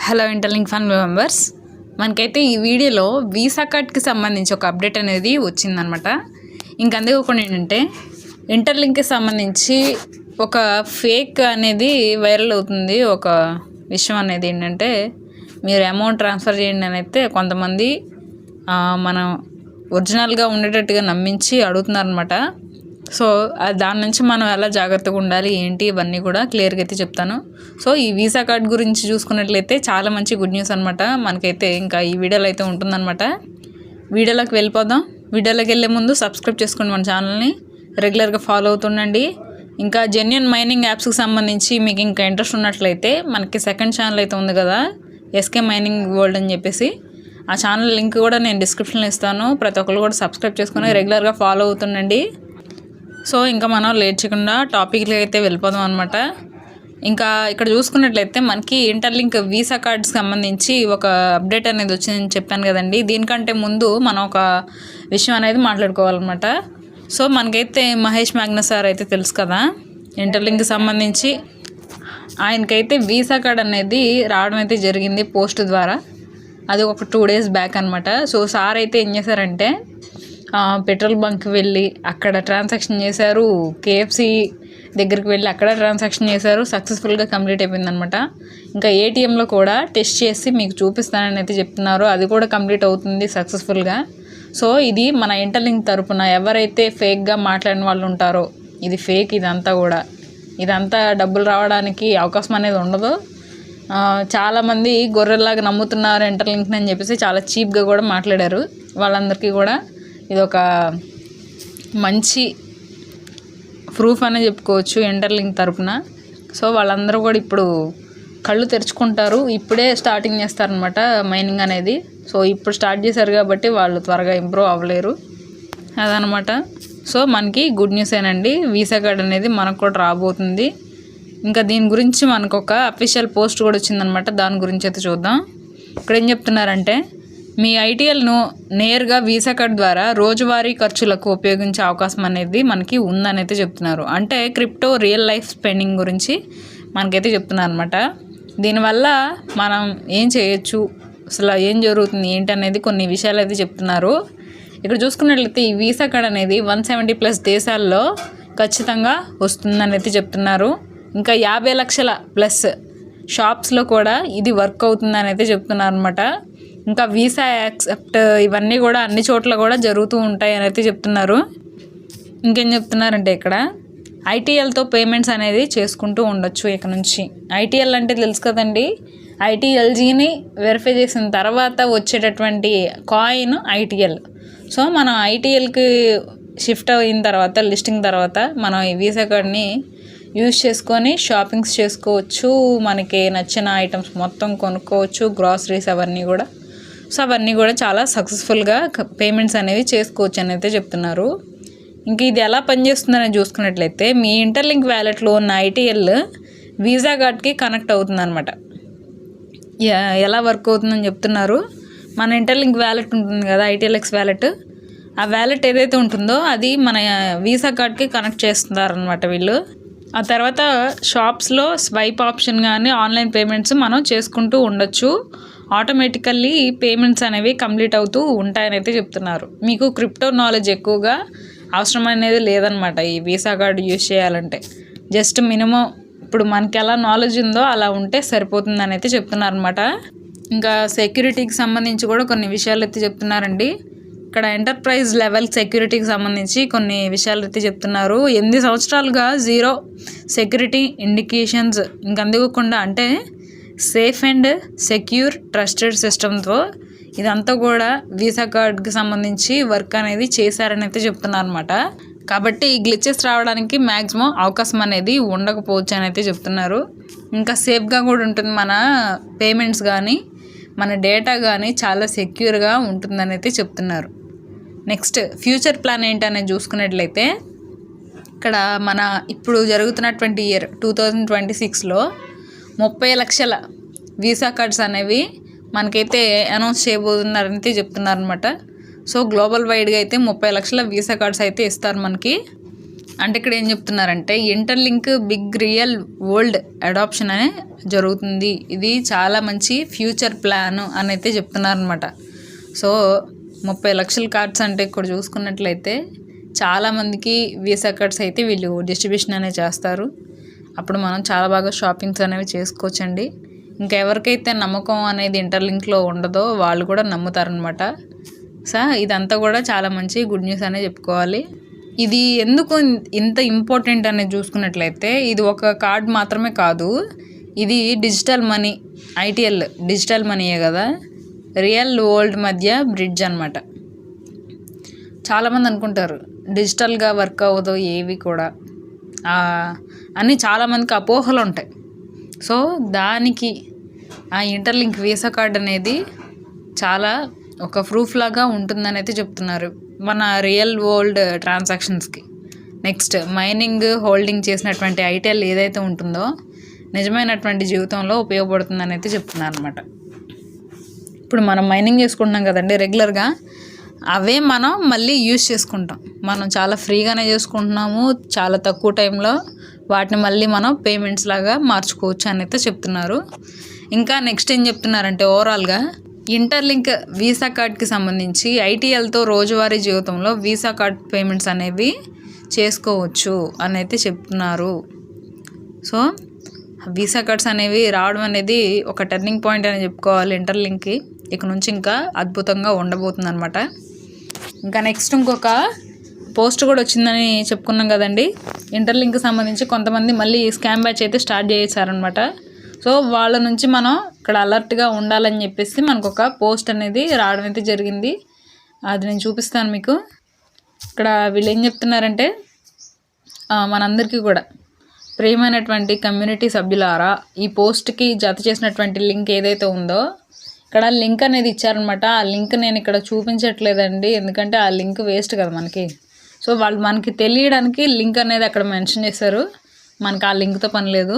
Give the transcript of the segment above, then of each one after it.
Hello interlink fun members మనకైతే ఈ వీడియోలో వీసా కార్డ్కి సంబంధించి ఒక అప్డేట్ అనేది వచ్చిందనమాట ఇంకా అందుకోకుండా ఏంటంటే ఇంటర్లింక్కి సంబంధించి ఒక ఫేక్ అనేది వైరల్ అవుతుంది. ఒక విషయం అనేది ఏంటంటే మీరు అమౌంట్ ట్రాన్స్ఫర్ చేయండి అని అయితే కొంతమంది మనం ఒరిజినల్గా ఉండేటట్టుగా నమ్మించి అడుగుతున్నారనమాట సో దాని నుంచి మనం ఎలా జాగ్రత్తగా ఉండాలి ఏంటి ఇవన్నీ కూడా క్లియర్గా అయితే చెప్తాను. సో ఈ వీసా కార్డ్ గురించి చూసుకున్నట్లయితే చాలా మంచి గుడ్ న్యూస్ అనమాట మనకైతే ఇంకా ఈ వీడియోలో అయితే ఉంటుందన్నమాట. వీడియోలోకి వెళ్ళిపోదాం. వీడియోలోకి వెళ్ళే ముందు సబ్స్క్రైబ్ చేసుకోండి మన ఛానల్ని. రెగ్యులర్గా ఫాలో అవుతుండండి. ఇంకా జెన్యున్ మైనింగ్ యాప్స్కి సంబంధించి మీకు ఇంకా ఇంట్రెస్ట్ ఉన్నట్లయితే మనకి సెకండ్ ఛానల్ అయితే ఉంది కదా ఎస్కే మైనింగ్ వరల్డ్ అని చెప్పేసి. ఆ ఛానల్ లింక్ కూడా నేను డిస్క్రిప్షన్లో ఇస్తాను. ప్రతి ఒక్కరు కూడా సబ్స్క్రైబ్ చేసుకుని రెగ్యులర్గా ఫాలో అవుతుండండి. సో ఇంకా మనం లేట్ చేయకుండా టాపిక్కి అయితే వెళ్ళిపోదాం అనమాట ఇంకా ఇక్కడ చూసుకున్నట్లయితే మనకి ఇంటర్లింక్ వీసా కార్డ్స్ సంబంధించి ఒక అప్డేట్ అనేది వచ్చిందని చెప్పాను కదండి. దీనికంటే ముందు మనం ఒక విషయం అనేది మాట్లాడుకోవాలన్నమాట. సో మనకైతే మహేష్ మ్యాగ్న సార్ అయితే తెలుసు కదా ఇంటర్లింక్ సంబంధించి. ఆయనకైతే వీసా కార్డ్ అనేది రావడం అయితే జరిగింది పోస్ట్ ద్వారా. అది ఒక టూ డేస్ బ్యాక్ అనమాట సో సార్ అయితే ఏం చేశారంటే పెట్రోల్ బంక్ వెళ్ళి అక్కడ ట్రాన్సాక్షన్ చేశారు. కేఎఫ్సి దగ్గరికి వెళ్ళి అక్కడ ట్రాన్సాక్షన్ చేశారు. సక్సెస్ఫుల్గా కంప్లీట్ అయిపోయింది అనమాట ఇంకా ఏటీఎంలో కూడా టెస్ట్ చేసి మీకు చూపిస్తానని అయితే చెప్తున్నారు. అది కూడా కంప్లీట్ అవుతుంది సక్సెస్ఫుల్గా. సో ఇది మన ఇంటర్లింక్ తరపున ఎవరైతే ఫేక్గా మాట్లాడిన వాళ్ళు ఉంటారో ఇది ఫేక్ ఇదంతా కూడా. ఇదంతా డబ్బులు రావడానికి అవకాశం అనేది ఉండదు. చాలామంది గొర్రెల్లాగా నమ్ముతున్నారు ఇంటర్లింక్ని అని చెప్పేసి చాలా చీప్గా కూడా మాట్లాడారు. వాళ్ళందరికీ కూడా ఇది ఒక మంచి ప్రూఫ్ అనే చెప్పుకోవచ్చు ఇంటర్లింక్ తరపున. సో వాళ్ళందరూ కూడా ఇప్పుడు కళ్ళు తెరుచుకుంటారు. ఇప్పుడే స్టార్టింగ్ చేస్తారనమాట మైనింగ్ అనేది. సో ఇప్పుడు స్టార్ట్ చేశారు కాబట్టి వాళ్ళు త్వరగా ఇంప్రూవ్ అవ్వలేరు. అదనమాట సో మనకి గుడ్ న్యూస్ ఏనండి వీసా కార్డ్ అనేది మనకు కూడా రాబోతుంది. ఇంకా దీని గురించి మనకు ఒక అఫీషియల్ పోస్ట్ కూడా వచ్చిందనమాట దాని గురించి అయితే చూద్దాం. ఇక్కడ ఏం చెప్తున్నారంటే మీ ఐటీఎల్ను నేరుగా వీసా కార్డ్ ద్వారా రోజువారీ ఖర్చులకు ఉపయోగించే అవకాశం అనేది మనకి ఉందని అయితే చెప్తున్నారు. అంటే క్రిప్టో రియల్ లైఫ్ స్పెండింగ్ గురించి మనకైతే చెప్తున్నారు అనమాట దీనివల్ల మనం ఏం చేయొచ్చు? అసలు ఏం జరుగుతుంది? ఏంటి అనేది కొన్ని విషయాలు అయితే చెప్తున్నారు. ఇక్కడ చూసుకున్నట్లయితే ఈ వీసా కార్డ్ అనేది వన్ సెవెంటీ ప్లస్ దేశాల్లో ఖచ్చితంగా వస్తుందని అయితే చెప్తున్నారు. ఇంకా యాభై లక్షల ప్లస్ షాప్స్లో కూడా ఇది వర్క్ అవుతుందని అయితే చెప్తున్నారు అనమాట ఇంకా వీసా యాక్సెప్ట్ ఇవన్నీ కూడా అన్ని చోట్ల కూడా జరుగుతూ ఉంటాయి అని అయితే చెప్తున్నారు. ఇంకేం చెప్తున్నారంటే ఇక్కడ? ఐటీఎల్తో పేమెంట్స్ అనేది చేసుకుంటూ ఉండొచ్చు ఇక నుంచి. ఐటీఎల్ అంటే తెలుసు కదండి? ఐటీఎల్జీని వెరిఫై చేసిన తర్వాత వచ్చేటటువంటి కాయిన్ ఐటీఎల్. సో మనం ఐటీఎల్కి షిఫ్ట్ అయిన తర్వాత లిస్టింగ్ తర్వాత మనం ఈ వీసా కార్డ్ని యూజ్ చేసుకొని షాపింగ్స్ చేసుకోవచ్చు మనకి నచ్చిన ఐటమ్స్ మొత్తం కొనుక్కోవచ్చు గ్రాసరీస్ అవన్నీ కూడా. సో అవన్నీ కూడా చాలా సక్సెస్ఫుల్గా పేమెంట్స్ అనేవి చేసుకోవచ్చు అని అయితే చెప్తున్నారు. ఇంక ఇది ఎలా పనిచేస్తుందని చూసుకున్నట్లయితే మీ ఇంటర్లింక్ వ్యాలెట్లో ఉన్న ఐటీఎల్ వీసా కార్డ్కి కనెక్ట్ అవుతుందన్నమాట. ఎలా వర్క్ అవుతుందని చెప్తున్నారు. మన ఇంటర్లింక్ వ్యాలెట్ ఉంటుంది కదా ఐటీఎల్ఎక్స్ వ్యాలెట్ ఆ వ్యాలెట్ ఏదైతే ఉంటుందో అది మన వీసా కార్డ్కి కనెక్ట్ చేస్తున్నారనమాట వీళ్ళు. ఆ తర్వాత షాప్స్లో స్వైప్ ఆప్షన్ కానీ ఆన్లైన్ పేమెంట్స్ మనం చేసుకుంటూ ఉండొచ్చు. ఆటోమేటికల్లీ పేమెంట్స్ అనేవి కంప్లీట్ అవుతూ ఉంటాయని అయితే చెప్తున్నారు. మీకు క్రిప్టో నాలెడ్జ్ ఎక్కువగా అవసరం అనేది లేదనమాట ఈ వీసా కార్డు యూజ్ చేయాలంటే. జస్ట్ మినిమం ఇప్పుడు మనకి ఎలా నాలెడ్జ్ ఉందో అలా ఉంటే సరిపోతుందని అయితే చెప్తున్నారనమాట ఇంకా సెక్యూరిటీకి సంబంధించి కూడా కొన్ని విషయాలు అయితే చెప్తున్నారండి. ఇక్కడ ఎంటర్ప్రైజ్ లెవెల్ సెక్యూరిటీకి సంబంధించి కొన్ని విషయాలు అయితే చెప్తున్నారు. ఎనిమిది సంవత్సరాలుగా జీరో సెక్యూరిటీ ఇండికేషన్స్ ఇంక అందుకోకుండా అంటే సేఫ్ అండ్ సెక్యూర్ ట్రస్టెడ్ సిస్టమ్తో ఇదంతా కూడా వీసా కార్డ్కి సంబంధించి వర్క్ అనేది చేశారని అయితే చెప్తున్నారు అనమాట కాబట్టి ఈ గ్లిచెస్ రావడానికి మ్యాక్సిమం అవకాశం అనేది ఉండకపోవచ్చు అని అయితే చెప్తున్నారు. ఇంకా సేఫ్గా కూడా ఉంటుంది మన పేమెంట్స్ కానీ మన డేటా కానీ చాలా సెక్యూర్గా ఉంటుందని అయితే చెప్తున్నారు. నెక్స్ట్ ఫ్యూచర్ ప్లాన్ ఏంటనేది చూసుకున్నట్లయితే ఇక్కడ మన ఇప్పుడు జరుగుతున్నటువంటి ఇయర్ టూ థౌజండ్ ట్వంటీ సిక్స్లో ముప్పై లక్షల వీసా కార్డ్స్ అనేవి మనకైతే అనౌన్స్ చేయబోతున్నారని అయితే చెప్తున్నారనమాట సో గ్లోబల్ వైడ్గా అయితే ముప్పై లక్షల వీసా కార్డ్స్ అయితే ఇస్తారు మనకి. అంటే ఇక్కడ ఏం చెప్తున్నారంటే Interlink big real world adoption అనే జరుగుతుంది. ఇది చాలా మంచి ఫ్యూచర్ ప్లాన్ అని అయితే చెప్తున్నారనమాట సో ముప్పై లక్షల కార్డ్స్ అంటే ఇక్కడ చూసుకున్నట్లయితే చాలామందికి వీసా కార్డ్స్ అయితే వీళ్ళు డిస్ట్రిబ్యూషన్ అనేది చేస్తారు. అప్పుడు మనం చాలా బాగా షాపింగ్స్ అనేవి చేసుకోవచ్చండి. ఇంకా ఎవరికైతే నమ్మకం అనేది ఇంటర్లింక్లో ఉండదో వాళ్ళు కూడా నమ్ముతారనమాట సో ఇదంతా కూడా చాలా మంచి గుడ్ న్యూస్ అనే చెప్పుకోవాలి. ఇది ఎందుకు ఇంత ఇంపార్టెంట్ అనేది చూసుకున్నట్లయితే ఇది ఒక కార్డ్ మాత్రమే కాదు. ఇది డిజిటల్ మనీ ఐటీఎల్ డిజిటల్ మనీయే కదా? రియల్ వరల్డ్ మధ్య బ్రిడ్జ్ అనమాట చాలామంది అనుకుంటారు డిజిటల్గా వర్క్ అవ్వదు ఏవి కూడా. అని చాలామందికి అపోహలు ఉంటాయి సో దానికి ఆ ఇంటర్లింక్ వీసా కార్డ్ అనేది చాలా ఒక ప్రూఫ్ లాగా ఉంటుందని అయితే చెప్తున్నారు. మన రియల్ వరల్డ్ ట్రాన్సాక్షన్స్కి. నెక్స్ట్ మైనింగ్ హోల్డింగ్ చేసినటువంటి ఐటీఎల్ ఏదైతే ఉంటుందో నిజమైనటువంటి జీవితంలో ఉపయోగపడుతుందని అయితే చెప్తున్నారు అనమాట ఇప్పుడు మనం మైనింగ్ చేసుకుంటున్నాం కదండి రెగ్యులర్గా. అవే మనం మళ్ళీ యూజ్ చేసుకుంటాం. మనం చాలా ఫ్రీగానే చేసుకుంటున్నాము చాలా తక్కువ టైంలో వాటిని మళ్ళీ మనం పేమెంట్స్ లాగా మార్చుకోవచ్చు అని అయితే చెప్తున్నారు. ఇంకా నెక్స్ట్ ఏం చెప్తున్నారంటే ఓవరాల్గా ఇంటర్లింక్ వీసా కార్డ్కి సంబంధించి ఐటీఎల్తో రోజువారీ జీవితంలో వీసా కార్డ్ పేమెంట్స్ అనేవి చేసుకోవచ్చు అని అయితే చెప్తున్నారు. సో వీసా కార్డ్స్ అనేవి రావడం అనేది ఒక టర్నింగ్ పాయింట్ అని చెప్పుకోవాలి ఇంటర్లింక్కి ఇక నుంచి ఇంకా అద్భుతంగా ఉండబోతుంది అనమాట ఇంకా నెక్స్ట్ ఇంకొక పోస్ట్ కూడా వచ్చిందని చెప్పుకున్నాం కదండి. ఇంటర్లింక్ సంబంధించి కొంతమంది మళ్ళీ స్కామ్ బ్యాచ్ అయితే స్టార్ట్ చేశారనమాట సో వాళ్ళ నుంచి మనం ఇక్కడ అలర్ట్గా ఉండాలని చెప్పేసి మనకు ఒక పోస్ట్ అనేది రావడం అయితే జరిగింది. అది నేను చూపిస్తాను మీకు. ఇక్కడ వీళ్ళు ఏం చెప్తున్నారంటే మనందరికీ కూడా ప్రియమైనటువంటి కమ్యూనిటీ సభ్యులారా ఈ పోస్ట్కి జత చేసినటువంటి లింక్ ఏదైతే ఉందో ఇక్కడ లింక్ అనేది ఇచ్చారనమాట ఆ లింక్ నేను ఇక్కడ చూపించట్లేదండి. ఎందుకంటే ఆ లింక్ వేస్ట్ కదా మనకి. సో వాళ్ళు మనకి తెలియడానికి లింక్ అనేది అక్కడ మెన్షన్ చేశారు. మనకు ఆ లింక్తో పని లేదు.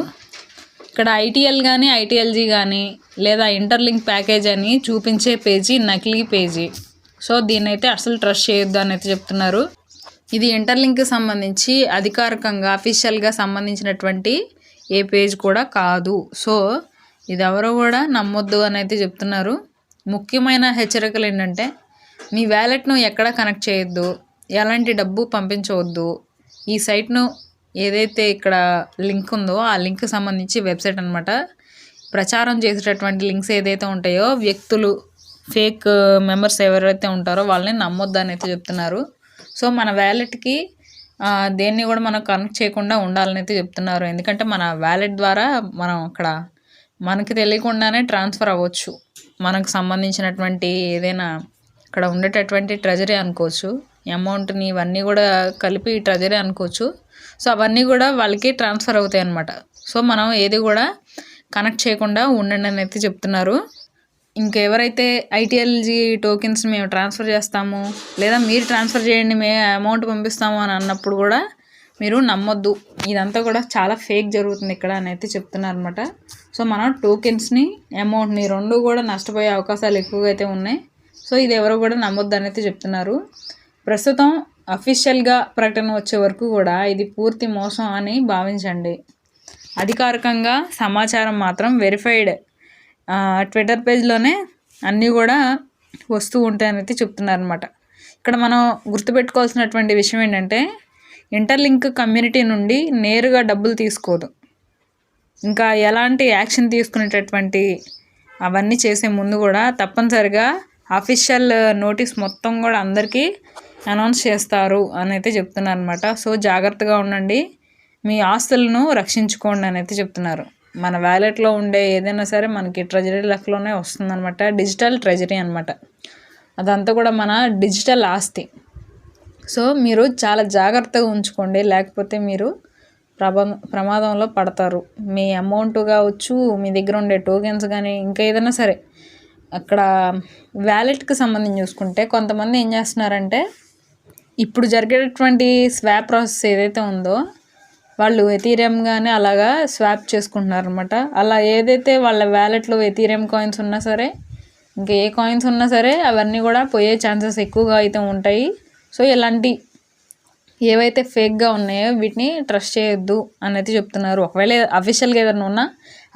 ఇక్కడ ఐటీఎల్ కానీ ఐటీఎల్జీ కానీ లేదా ఇంటర్లింక్ ప్యాకేజ్ అని చూపించే పేజీ నకిలీ పేజీ. సో దీన్ని అయితే అసలు ట్రస్ట్ చేయొద్దు అని అయితే చెప్తున్నారు. ఇది ఇంటర్లింక్కి సంబంధించి అధికారికంగా అఫీషియల్గా సంబంధించినటువంటి ఏ పేజ్ కూడా కాదు. సో ఇది ఎవరో కూడా నమ్మొద్దు అని అయితే చెప్తున్నారు. ముఖ్యమైన హెచ్చరికలు ఏంటంటే మీ వ్యాలెట్ను ఎక్కడ కనెక్ట్ చేయొద్దు. ఎలాంటి డబ్బు పంపించవద్దు. ఈ సైట్ను ఏదైతే ఇక్కడ లింక్ ఉందో ఆ లింక్ సంబంధించి వెబ్సైట్ అనమాట ప్రచారం చేసేటటువంటి లింక్స్ ఏదైతే ఉంటాయో వ్యక్తులు ఫేక్ మెంబర్స్ ఎవరైతే ఉంటారో వాళ్ళని నమ్మొద్దని అయితే చెప్తున్నారు. సో మన వ్యాలెట్కి దేన్ని కూడా మనం కనెక్ట్ చేయకుండా ఉండాలని అయితే చెప్తున్నారు. ఎందుకంటే మన వ్యాలెట్ ద్వారా మనం అక్కడ మనకి తెలియకుండానే ట్రాన్స్ఫర్ అవ్వచ్చు. మనకు సంబంధించినటువంటి ఏదైనా ఇక్కడ ఉండేటటువంటి ట్రెజరీ అనుకోవచ్చు. అమౌంట్ని ఇవన్నీ కూడా కలిపి ట్రెజరీ అనుకోవచ్చు. సో అవన్నీ కూడా వాళ్ళకి ట్రాన్స్ఫర్ అవుతాయి అన్నమాట. సో మనం ఏది కూడా కనెక్ట్ చేయకుండా ఉండండి అని అయితే చెప్తున్నారు. ఇంకెవరైతే ఐటీఎల్జీ టోకెన్స్ మేము ట్రాన్స్ఫర్ చేస్తాము లేదా మీరు ట్రాన్స్ఫర్ చేయండి మేము అమౌంట్ పంపిస్తాము అని అన్నప్పుడు కూడా మీరు నమ్మొద్దు. ఇదంతా కూడా చాలా ఫేక్ జరుగుతుంది ఇక్కడ అని అయితే చెప్తున్నారు అనమాట సో మనం టోకెన్స్ని అమౌంట్ని రెండు కూడా నష్టపోయే అవకాశాలు ఎక్కువగా అయితే ఉన్నాయి. సో ఇది ఎవరు కూడా నమ్మొద్దు అని అయితే చెప్తున్నారు. ప్రస్తుతం అఫీషియల్గా ప్రకటన వచ్చే వరకు కూడా ఇది పూర్తి మోసం అని భావించండి. అధికారికంగా సమాచారం మాత్రం వెరిఫైడ్ ట్విట్టర్ పేజ్లోనే అన్నీ కూడా వస్తూ ఉంటాయని చెప్తున్నారనమాట చెప్తున్నారు అనమాట ఇక్కడ మనం గుర్తుపెట్టుకోవాల్సినటువంటి విషయం ఏంటంటే ఇంటర్లింక్ కమ్యూనిటీ నుండి నేరుగా డబ్బులు తీసుకోదు. ఇంకా ఎలాంటి యాక్షన్ తీసుకునేటటువంటి అవన్నీ చేసే ముందు కూడా తప్పనిసరిగా అఫీషియల్ నోటీస్ మొత్తం కూడా అందరికీ అనౌన్స్ చేస్తారు అని అయితే చెప్తున్నారు అనమాట సో జాగ్రత్తగా ఉండండి. మీ ఆస్తులను రక్షించుకోండి అని అయితే చెప్తున్నారు. మన వ్యాలెట్లో ఉండే ఏదైనా సరే మనకి ట్రెజరీ లెక్కలోనే వస్తుందన్నమాట. డిజిటల్ ట్రెజరీ అనమాట అదంతా కూడా మన డిజిటల్ ఆస్తి. సో మీరు చాలా జాగ్రత్తగా ఉంచుకోండి. లేకపోతే మీరు ప్రమా ప్రమాదంలో పడతారు. మీ అమౌంట్ కావచ్చు మీ దగ్గర ఉండే టోకెన్స్ కానీ ఇంకా ఏదైనా సరే అక్కడ వ్యాలెట్కి సంబంధించి చూసుకుంటే కొంతమంది ఏం చేస్తున్నారంటే ఇప్పుడు జరిగేటటువంటి స్వాప్ ప్రాసెస్ ఏదైతే ఉందో వాళ్ళు ఎథీరియంగానే అలాగా స్వాప్ చేసుకుంటున్నారు అనమాట అలా ఏదైతే వాళ్ళ వ్యాలెట్లో ఎథీరియం కాయిన్స్ ఉన్నా సరే ఇంకా ఏ కాయిన్స్ ఉన్నా సరే అవన్నీ కూడా పోయే ఛాన్సెస్ ఎక్కువగా అయితే ఉంటాయి. సో ఇలాంటి ఏవైతే ఫేక్గా ఉన్నాయో వీటిని ట్రస్ట్ చేయొద్దు అనేది చెప్తున్నారు. ఒకవేళ అఫీషియల్గా ఏదైనా ఉన్నా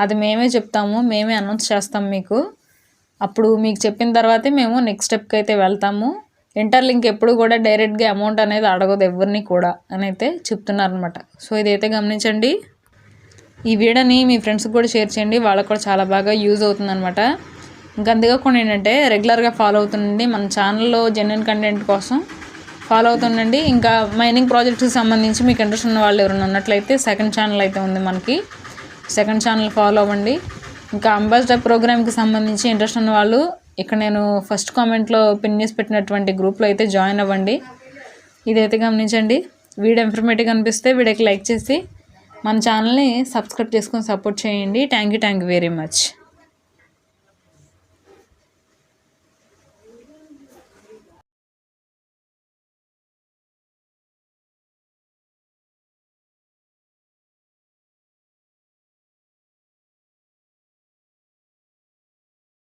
అది మేమే చెప్తాము మేమే అనౌన్స్ చేస్తాం మీకు. అప్పుడు మీకు చెప్పిన తర్వాతే మేము నెక్స్ట్ స్టెప్కి అయితే వెళ్తాము. ఇంటర్లింక్ ఎప్పుడు కూడా డైరెక్ట్గా అమౌంట్ అనేది అడగదు ఎవరిని కూడా అని అయితే చెప్తున్నారనమాట సో ఇదైతే గమనించండి. ఈ వీడియోని మీ ఫ్రెండ్స్కి కూడా షేర్ చేయండి. వాళ్ళకి కూడా చాలా బాగా యూజ్ అవుతుందన్నమాట. ఇంకా అంతేకాకుండా ఏంటంటే రెగ్యులర్గా ఫాలో అవుతుండండి. మన ఛానల్లో జెన్యున్ కంటెంట్ కోసం ఫాలో అవుతుండండి. ఇంకా మైనింగ్ ప్రాజెక్ట్స్కి సంబంధించి మీకు ఇంట్రెస్ట్ ఉన్న వాళ్ళు ఎవరైనా ఉన్నట్లయితే సెకండ్ ఛానల్ అయితే ఉంది మనకి. సెకండ్ ఛానల్ ఫాలో అవ్వండి. ఇంకా అంబాసిడర్ ప్రోగ్రామ్కి సంబంధించి ఇంట్రెస్ట్ ఉన్న వాళ్ళు ఇక్కడ నేను ఫస్ట్ కామెంట్లో పిన్ చేసి పెట్టినటువంటి గ్రూప్లో అయితే జాయిన్ అవ్వండి. ఇదైతే గమనించండి. వీడియో ఇన్ఫర్మేటివ్ అనిపిస్తే వీడియోకి లైక్ చేసి మన ఛానల్ని సబ్స్క్రైబ్ చేసుకొని సపోర్ట్ చేయండి. Thank you thank you very much